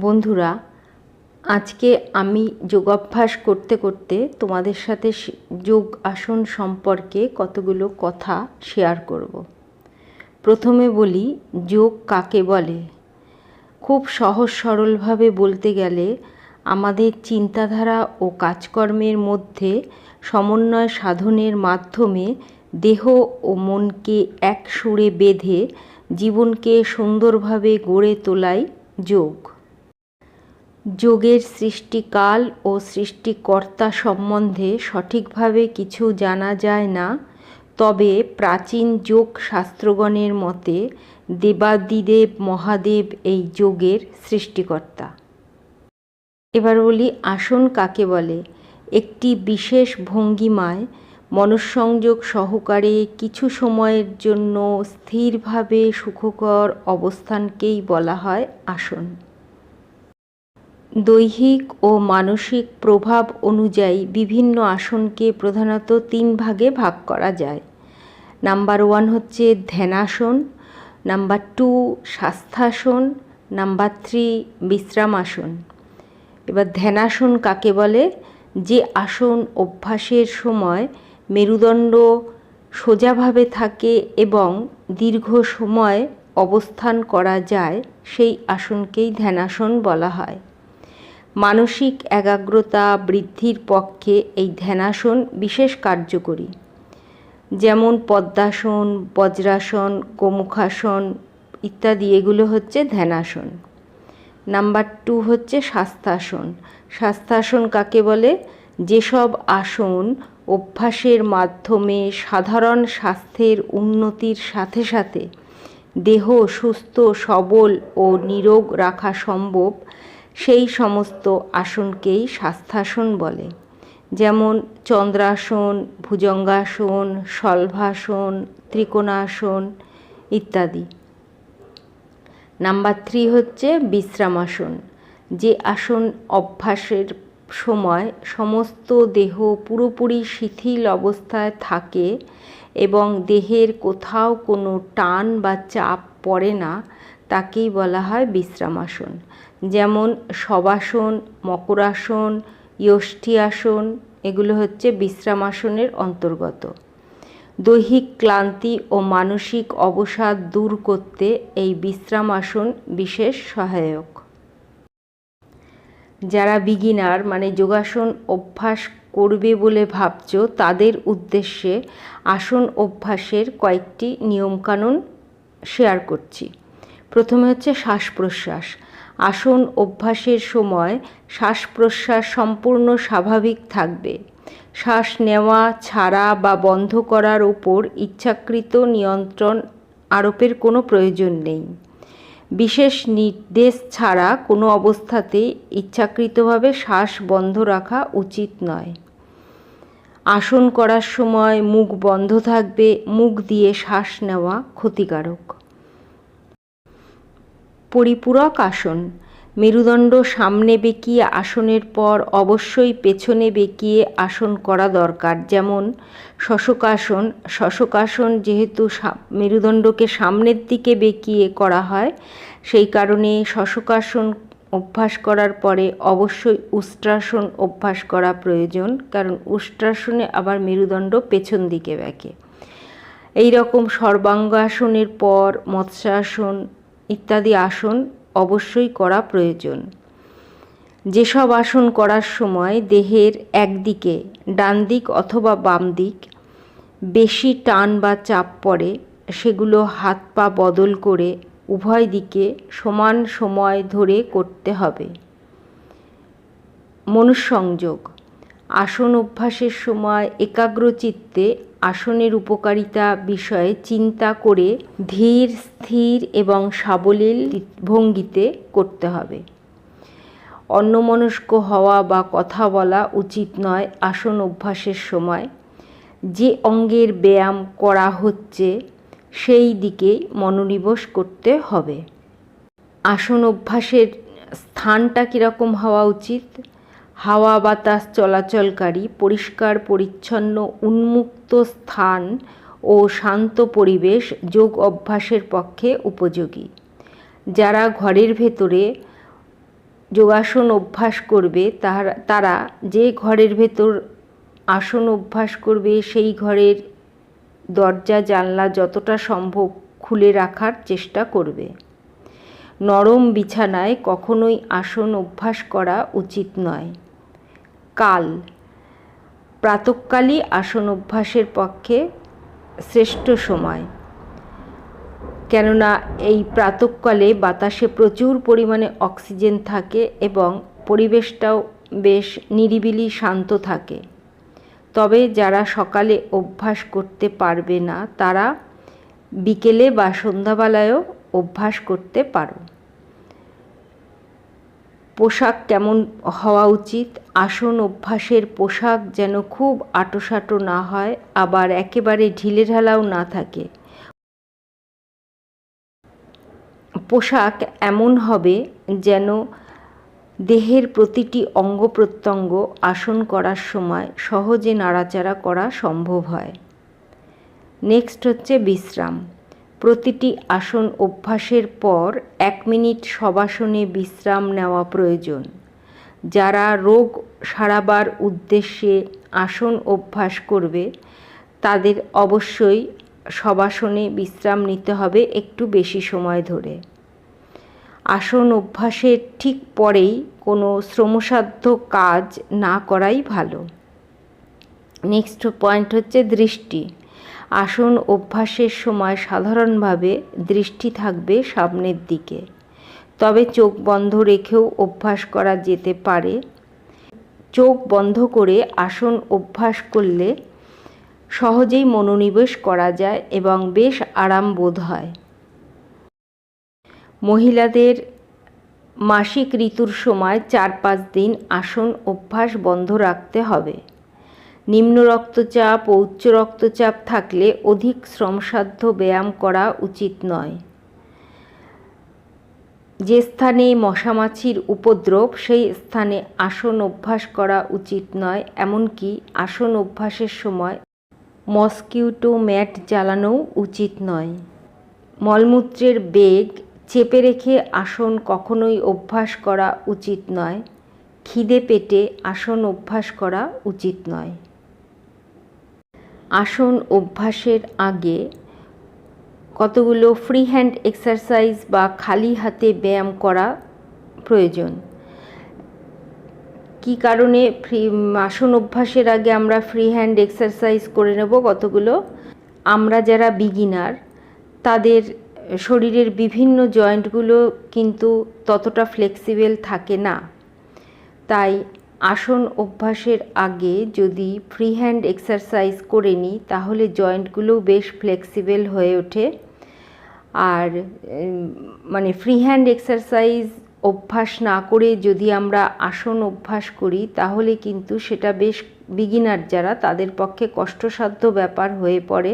বন্ধুরা, আজকে আমি যোগাভ্যাস করতে করতে তোমাদের সাথে যোগ আসন সম্পর্কে কতগুলো কথা শেয়ার করব। প্রথমে বলি, যোগ কাকে বলে? খুব সহজ সরলভাবে বলতে গেলে, আমাদের চিন্তাধারা ও কাজকর্মের মধ্যে সমন্বয় সাধনের মাধ্যমে দেহ ও মনকে এক সুরে বেঁধে জীবনকে সুন্দরভাবে গড়ে তোলাই যোগ। যোগের সৃষ্টিকাল ও সৃষ্টিকর্তা সম্বন্ধে সঠিকভাবে কিছু জানা যায় না, তবে প্রাচীন যোগ শাস্ত্রগণের মতে দেবাদিদেব মহাদেব এই যোগের সৃষ্টিকর্তা। এবার বলি আসন কাকে বলে? একটি বিশেষ ভঙ্গিমায় মনঃসংযোগ সহকারে কিছু সময়ের জন্য স্থিরভাবে সুখকর অবস্থানকেই বলা হয় আসন। দৈহিক ও মানসিক প্রভাব অনুযায়ী বিভিন্ন আসনকে প্রধানত তিন ভাগে ভাগ করা যায়। নাম্বার ওয়ান হচ্ছে ধ্যানাসন, নাম্বার টু স্বাস্থ্যাসন, নাম্বার থ্রি বিশ্রামাসন। এবার ধ্যানাসন কাকে বলে? যে আসন অভ্যাসের সময় মেরুদণ্ড সোজাভাবে থাকে এবং দীর্ঘ সময় অবস্থান করা যায়, সেই আসনকেই ধ্যানাসন বলা হয়। মানসিক একাগ্রতা বৃদ্ধির পক্ষে এই ধ্যানাসন বিশেষ কার্যকরী। যেমন পদ্মাসন, বজ্রাসন, গোমুখাসন ইত্যাদি, এগুলো হচ্ছে ধ্যানাসন। নাম্বার টু হচ্ছে স্বাস্থ্যাসন। স্বাস্থ্যাসন কাকে বলে? যেসব আসন অভ্যাসের মাধ্যমে সাধারণ স্বাস্থ্যের উন্নতির সাথে সাথে দেহ সুস্থ, সবল ও নিরোগ রাখা সম্ভব সেই সমস্ত আসনকেই স্বাস্থ্যাসন বলে। যেমন চন্দ্রাসন, ভুজঙ্গাসন শলভাসন ত্রিকোণাসন ইত্যাদি। নাম্বার থ্রি হচ্ছে বিশ্রামাসন, যে আসন অভ্যাসের সময় সমস্ত দেহ পুরোপুরি শিথিল অবস্থায় থাকে এবং দেহের কোথাও কোনো টান বা চাপ পড়ে না, তাকেই বলা হয় বিশ্রামাসন। যেমন শবাসন মকরাসন আসন এগুলো হচ্ছে বিশ্রামাসনের অন্তর্গত। দৈহিক ক্লান্তি ও মানসিক অবসাদ দূর করতে এই বিশ্রাম আসন বিশেষ সহায়ক। যারা বিগিনার মানে যোগাসন অভ্যাস করবে বলে ভাবছ, তাদের উদ্দেশ্যে আসন অভ্যাসের কয়েকটি নিয়মকানুন শেয়ার করছি। প্রথমে হচ্ছে শ্বাস প্রশ্বাস আসন অভ্যাসের সময় শ্বাস প্রশ্বাস সম্পূর্ণ স্বাভাবিক থাকবে। শ্বাস নেওয়া, ছাড়া বা বন্ধ করার ওপর ইচ্ছাকৃত নিয়ন্ত্রণ আরোপের কোনো প্রয়োজন নেই। বিশেষ নির্দেশ ছাড়া কোনো অবস্থাতেই ইচ্ছাকৃতভাবে শ্বাস বন্ধ রাখা উচিত নয়। আসন করার সময় মুখ বন্ধ থাকবে, মুখ দিয়ে শ্বাস নেওয়া ক্ষতিকারক। পরিপূরক আসন। মেরুদণ্ড সামনে বেঁকিয়ে আসনের পর অবশ্যই পেছনে বেঁকিয়ে আসন করা দরকার। যেমন শশকাসন শশকাসন যেহেতু মেরুদণ্ডকে সামনের দিকে বেঁকিয়ে করা হয়, সেই কারণে শশকাসন অভ্যাস করার পরে অবশ্যই উষ্ট্রাসন অভ্যাস করা প্রয়োজন, কারণ উষ্ট্রাসনে আবার মেরুদণ্ড পেছন দিকে বেঁকে। এই রকম সর্বাঙ্গাসনের পর মৎস্যাসন ইত্যাদি আসন অবশ্যই করা প্রয়োজন। যেসব আসন করার সময় দেহের একদিকে ডান দিক অথবা বাম দিক বেশি টান বা চাপ পড়ে, সেগুলো হাত পা বদল করে উভয় দিকে সমান সময় ধরে করতে হবে। মনুসংযোগ আসন অভ্যাসের সময় একাগ্রচিত্তে আসনের উপকারিতা বিষয়ে চিন্তা করে ধীর, স্থির এবং সাবলীল ভঙ্গিতে করতে হবে। অন্যমনস্ক হওয়া বা কথা বলা উচিত নয় আসন অভ্যাসের সময়। যে অঙ্গের ব্যায়াম করা হচ্ছে, সেই দিকেই মনোনিবেশ করতে হবে। আসন অভ্যাসের স্থানটা কীরকম হওয়া উচিত? হাওয়া বাতাস চলাচলকারী, পরিষ্কার, পরিচ্ছন্ন, উন্মুক্ত স্থান ও শান্ত পরিবেশ যোগ অভ্যাসের পক্ষে উপযোগী। যারা ঘরের ভেতরে যোগাসন অভ্যাস করবে তারা তারা যে ঘরের ভেতর আসন অভ্যাস করবে, সেই ঘরের দরজা, জানলা যতটা সম্ভব খুলে রাখার চেষ্টা করবে। নরম বিছানায় কখনোই আসন অভ্যাস করা উচিত নয়। কাল। প্রাতকালই আসন অভ্যাসের পক্ষে শ্রেষ্ঠ সময়। কেননা এই প্রাতকালে বাতাসে প্রচুর পরিমাণে অক্সিজেন থাকে এবং পরিবেশটাও বেশ নিরিবিলি শান্ত থাকে। তবে যারা সকালে অভ্যাস করতে পারবে না, তারা বিকেলে বা সন্ধ্যাবেলায়ও অভ্যাস করতে পারো। পোশাক কেমন হওয়া উচিত? আসন অভ্যাসের পোশাক যেন খুব আটোসাটো না হয়, আবার একেবারে ঢিলেঢালাও না থাকে। পোশাক এমন হবে যেন দেহের প্রতিটি অঙ্গ প্রত্যঙ্গ আসন করার সময় সহজে নাড়াচাড়া করা সম্ভব হয়। নেক্সট হচ্ছে বিশ্রাম। প্রতিটি আসন অভ্যাসের পর এক মিনিট সবাসনে বিশ্রাম নেওয়া প্রয়োজন। যারা রোগ সারাবার উদ্দেশ্যে আসন অভ্যাস করবে, তাদের অবশ্যই সবাসনে বিশ্রাম নিতে হবে একটু বেশি সময় ধরে। আসন অভ্যাসের ঠিক পরেই কোনো শ্রমসাধ্য কাজ না করাই ভালো। নেক্সট পয়েন্ট হচ্ছে দৃষ্টি। আসন অভ্যাসের সময় সাধারণভাবে দৃষ্টি থাকবে সামনের দিকে। তবে চোখ বন্ধ রেখেও অভ্যাস করা যেতে পারে। চোখ বন্ধ করে আসন অভ্যাস করলে সহজেই মনোনিবেশ করা যায় এবং বেশ আরাম বোধ হয়। মহিলাদের মাসিক ঋতুর সময় চার পাঁচ দিন আসন অভ্যাস বন্ধ রাখতে হবে। নিম্ন রক্তচাপ ও উচ্চ রক্তচাপ থাকলে অধিক শ্রমসাধ্য ব্যায়াম করা উচিত নয়। যে স্থানে মশামাছির উপদ্রব, সেই স্থানে আসন অভ্যাস করা উচিত নয়, এমনকি আসন অভ্যাসের সময় মসকিউটো ম্যাট জ্বালানোও উচিত নয়। মলমূত্রের বেগ চেপে রেখে আসন কখনোই অভ্যাস করা উচিত নয়, খিদে পেটে আসন অভ্যাস করা উচিত নয়। আসন অভ্যাসের আগে কতগুলো ফ্রি হ্যান্ড এক্সারসাইজ বা খালি হাতে ব্যায়াম করা প্রয়োজন? কি কারণে ফ্রি, আসন অভ্যাসের আগে আমরা ফ্রি হ্যান্ড এক্সারসাইজ করে নেব কতগুলো? আমরা যারা বিগিনার তাদের শরীরের বিভিন্ন জয়েন্টগুলো কিন্তু ততটা ফ্লেক্সিবেল থাকে না। তাই আসন অভ্যাসের আগে যদি ফ্রি হ্যান্ড এক্সারসাইজ করে নিই, তাহলে জয়েন্টগুলোও বেশ ফ্লেক্সিবেল হয়ে ওঠে। আর মানে ফ্রি হ্যান্ড এক্সারসাইজ অভ্যাস না করে যদি আমরা আসন অভ্যাস করি, তাহলে কিন্তু সেটা বেশ বিগিনার যারা, তাদের পক্ষে কষ্টসাধ্য ব্যাপার হয়ে পড়ে।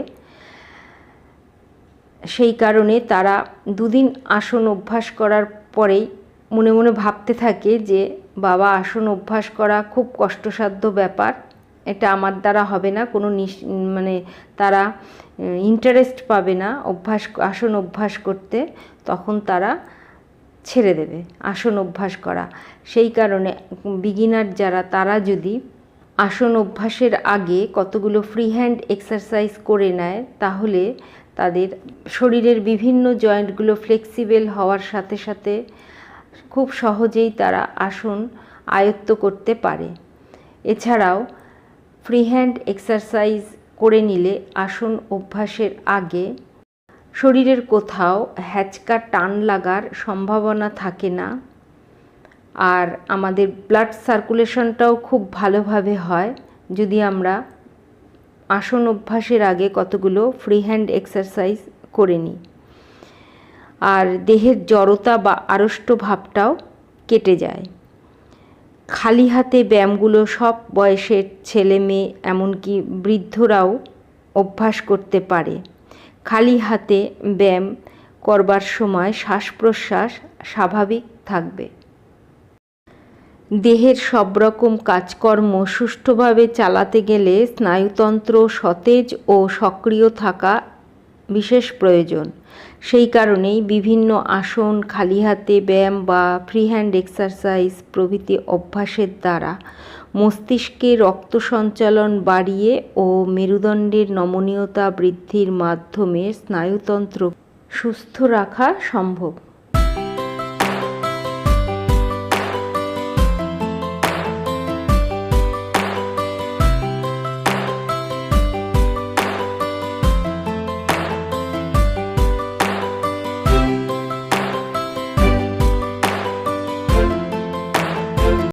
সেই কারণে তারা দুদিন আসন অভ্যাস করার পরেই মনে মনে ভাবতে থাকে যে বাবা আসন অভ্যাস করা খুব কষ্টসাধ্য ব্যাপার। এটা আমার দ্বারা হবে না, কোনো মানে তারা ইন্টারেস্ট পাবে না অভ্যাস, আসন অভ্যাস করতে, তখন তারা ছেড়ে দেবে আসন অভ্যাস করা। সেই কারণে বিগিনার যারা, তারা যদি আসন অভ্যাসের আগে কতগুলো ফ্রি হ্যান্ড এক্সারসাইজ করে নেয়, তাহলে তাদের শরীরের বিভিন্ন জয়েন্টগুলো ফ্লেক্সিবেল হওয়ার সাথে সাথে খুব সহজেই তারা আসন আয়ত্ত করতে পারে। এছাড়াও ফ্রি হ্যান্ড এক্সারসাইজ করে নিলে আসন অভ্যাসের আগে শরীরের কোথাও হ্যাচকা টান লাগার সম্ভাবনা থাকে না। আর আমাদের ব্লাড সার্কুলেশনটাও খুব ভালোভাবে হয়। যদি আমরা আসন অভ্যাসের আগে কতগুলো ফ্রি হ্যান্ড এক্সারসাইজ করে নিই। আর দেহের জড়তা বা আড়ষ্ট ভাবটাও কেটে যায়। খালি হাতে ব্যায়ামগুলো সব বয়সের ছেলে মেয়ে, এমনকি বৃদ্ধরাও অভ্যাস করতে পারে। খালি হাতে ব্যায়াম করবার সময় শ্বাস প্রশ্বাস স্বাভাবিক থাকবে। দেহের সব রকম কাজকর্ম সুষ্ঠুভাবে চালাতে গেলে স্নায়ুতন্ত্র সতেজ ও সক্রিয় থাকা বিশেষ প্রয়োজন। সেই কারণেই বিভিন্ন আসন, খালি হাতে ব্যায়াম বা ফ্রি হ্যান্ড এক্সারসাইজ প্রভৃতি অভ্যাসের দ্বারা মস্তিষ্কে রক্ত সঞ্চালন বাড়িয়ে ও মেরুদণ্ডের নমনীয়তা বৃদ্ধির মাধ্যমে স্নায়ুতন্ত্র সুস্থ রাখা সম্ভব।